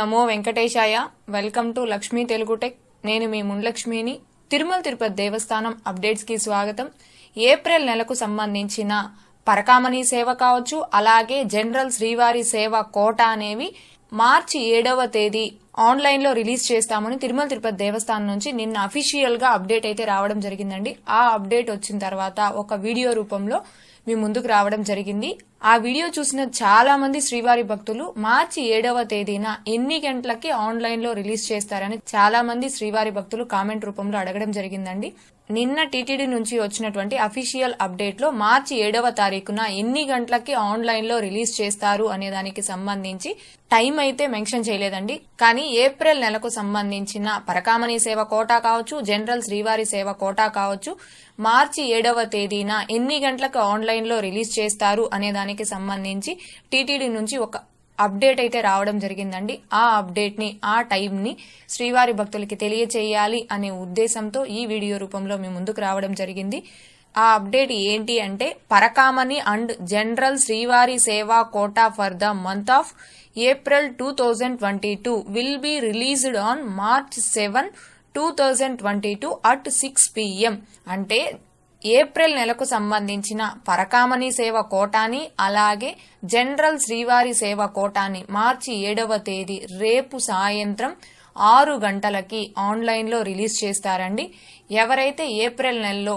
Namo Venkatesaya. Welcome to Lakshmi Telugu tech. నేను మీ ముండ్లక్ష్మిని తిరుమల తిరుపతి దేవస్థానం అప్డేట్స్కి స్వాగతం. ఏప్రిల్ నెలకు సంబంధించిన పరకామణి సేవ కావచ్చు అలాగే జనరల్ శ్రీవారి సేవ కోట అనేవి మార్చి ఏడవ తేదీ ఆన్లైన్లో రిలీజ్ చేస్తామని తిరుమల తిరుపతి దేవస్థానం నుంచి నిన్న అఫీషియల్గా అప్డేట్ అయితే రావడం జరిగిందండి. ఆ అప్డేట్ వచ్చిన తర్వాత ఒక వీడియో రూపంలో మీ ముందుకు రావడం జరిగింది. ఆ వీడియో చూసిన చాలా మంది శ్రీవారి భక్తులు మార్చి ఏడవ తేదీన ఎన్ని గంటలకి ఆన్లైన్లో రిలీజ్ చేస్తారని చాలా మంది శ్రీవారి భక్తులు కామెంట్ రూపంలో అడగడం జరిగిందండి. నిన్న టీటీడీ నుంచి వచ్చినటువంటి అఫీషియల్ అప్డేట్లో మార్చి ఏడవ తారీఖున ఎన్ని గంటలకి ఆన్లైన్లో రిలీజ్ చేస్తారు అనే దానికి సంబంధించి టైం అయితే మెన్షన్ చేయలేదండి. కానీ ఏప్రిల్ నెలకు సంబంధించిన పరకామణి సేవ కోటా కావచ్చు జనరల్ శ్రీవారి సేవ కోటా కావచ్చు మార్చి ఏడవ తేదీన ఎన్ని గంటలకు ఆన్లైన్లో రిలీజ్ చేస్తారు అనే దానికి సంబంధించి టీటీడీ నుంచి ఒక అప్డేట్ అయితే రావడం జరిగిందండి. ఆ అప్డేట్ని ఆ టైం ని శ్రీవారి భక్తులకి తెలియచేయాలి అనే ఉద్దేశంతో ఈ వీడియో రూపంలో మీ ముందుకు రావడం జరిగింది. ఆ అప్డేట్ ఏంటి అంటే పరకామణి అండ్ జనరల్ శ్రీవారి సేవా quota for the month of April two thousand twenty two will be released on March seven two thousand twenty two at six PM. అంటే ఏప్రిల్ నెలకు సంబంధించిన పరకామణి సేవ కోటాని అలాగే జనరల్ శ్రీవారి సేవ కోటాని మార్చి ఏడవ తేదీ రేపు సాయంత్రం ఆరు గంటలకి ఆన్లైన్లో రిలీజ్ చేస్తారండి. ఎవరైతే ఏప్రిల్ నెలలో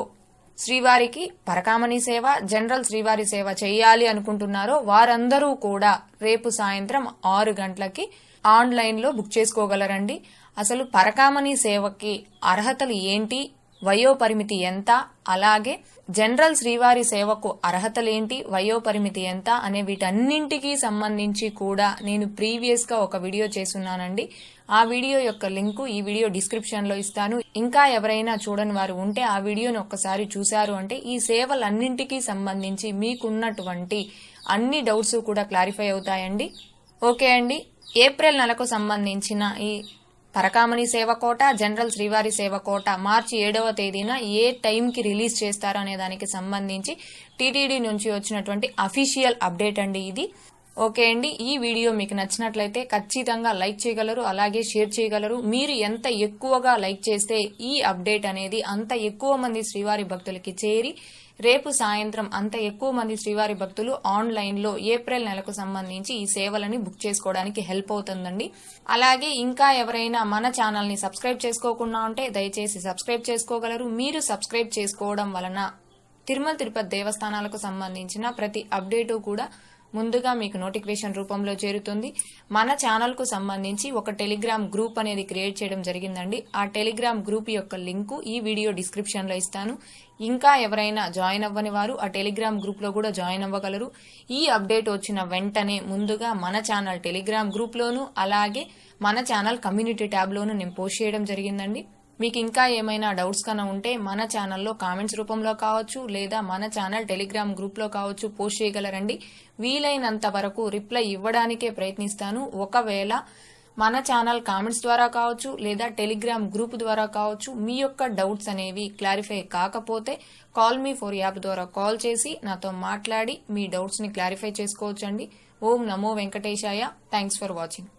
శ్రీవారికి పరకామణి సేవ జనరల్ శ్రీవారి సేవ చేయాలి అనుకుంటున్నారో వారందరూ కూడా రేపు సాయంత్రం ఆరు గంటలకి ఆన్లైన్లో బుక్ చేసుకోగలరండి. అసలు పరకామణి సేవకి అర్హతలు ఏంటి? వయోపరిమితి ఎంత? అలాగే జనరల్ శ్రీవారి సేవకు అర్హతలేంటి? వయోపరిమితి ఎంత? అనే వీటన్నింటికి సంబంధించి కూడా నేను ప్రీవియస్గా ఒక వీడియో చేస్తున్నానండి. ఆ వీడియో యొక్క లింకు ఈ వీడియో డిస్క్రిప్షన్లో ఇస్తాను. ఇంకా ఎవరైనా చూడని వారు ఉంటే ఆ వీడియోను ఒక్కసారి చూశారు అంటే ఈ సేవలన్నింటికీ సంబంధించి మీకున్నటువంటి అన్ని డౌట్స్ కూడా క్లారిఫై అవుతాయండి. ఓకే అండి. ఏప్రిల్ నెలకు సంబంధించిన ఈ పరకామణి సేవ కోట జనరల్ శ్రీవారి సేవ కోట మార్చి ఏడవ తేదీన ఏ టైంకి రిలీజ్ చేస్తారు అనే దానికి సంబంధించి టీటీడీ నుంచి వచ్చినటువంటి అఫీషియల్ అప్డేట్ అండి ఇది. ఓకే అండి ఈ వీడియో మీకు నచ్చినట్లయితే ఖచ్చితంగా లైక్ చేయగలరు అలాగే షేర్ చేయగలరు. మీరు ఎంత ఎక్కువగా లైక్ చేస్తే ఈ అప్డేట్ అనేది అంత ఎక్కువ మంది శ్రీవారి భక్తులకి చేరి రేపు సాయంత్రం అంత ఎక్కువ మంది శ్రీవారి భక్తులు ఆన్లైన్లో ఏప్రిల్ నెలకు సంబంధించి ఈ సేవలని బుక్ చేసుకోవడానికి హెల్ప్ అవుతుందండి. అలాగే ఇంకా ఎవరైనా మన ఛానల్ని సబ్స్క్రైబ్ చేసుకోకుండా ఉంటే దయచేసి సబ్స్క్రైబ్ చేసుకోగలరు. మీరు సబ్స్క్రైబ్ చేసుకోవడం వలన తిరుమల తిరుపతి దేవస్థానాలకు సంబంధించిన ప్రతి అప్డేటు కూడా ముందుగా మీకు నోటిఫికేషన్ రూపంలో చేరుతుంది. మన ఛానల్కు సంబంధించి ఒక టెలిగ్రామ్ గ్రూప్ అనేది క్రియేట్ చేయడం జరిగిందండి. ఆ టెలిగ్రామ్ గ్రూప్ యొక్క లింకు ఈ వీడియో డిస్క్రిప్షన్లో ఇస్తాను. ఇంకా ఎవరైనా జాయిన్ అవ్వని వారు ఆ టెలిగ్రామ్ గ్రూప్లో కూడా జాయిన్ అవ్వగలరు. ఈ అప్డేట్ వచ్చిన వెంటనే ముందుగా మన ఛానల్ టెలిగ్రామ్ గ్రూప్ లోను అలాగే మన ఛానల్ కమ్యూనిటీ ట్యాబ్ లోను నేను పోస్ట్ చేయడం జరిగిందండి. మీకు ఇంకా ఏమైనా డౌట్స్ కన్నా ఉంటే మన ఛానల్లో కామెంట్స్ రూపంలో కావచ్చు లేదా మన ఛానల్ టెలిగ్రామ్ గ్రూప్లో కావచ్చు పోస్ట్ చేయగలరండి. వీలైనంత వరకు రిప్లై ఇవ్వడానికే ప్రయత్నిస్తాను. ఒకవేళ మన ఛానల్ కామెంట్స్ ద్వారా కావచ్చు లేదా టెలిగ్రామ్ గ్రూప్ ద్వారా కావచ్చు మీ యొక్క డౌట్స్ అనేవి క్లారిఫై కాకపోతే కాల్ మీ ఫోర్ యాప్ ద్వారా కాల్ చేసి నాతో మాట్లాడి మీ డౌట్స్ని క్లారిఫై చేసుకోవచ్చండి. ఓం నమో వెంకటేశాయ. Thanks for watching.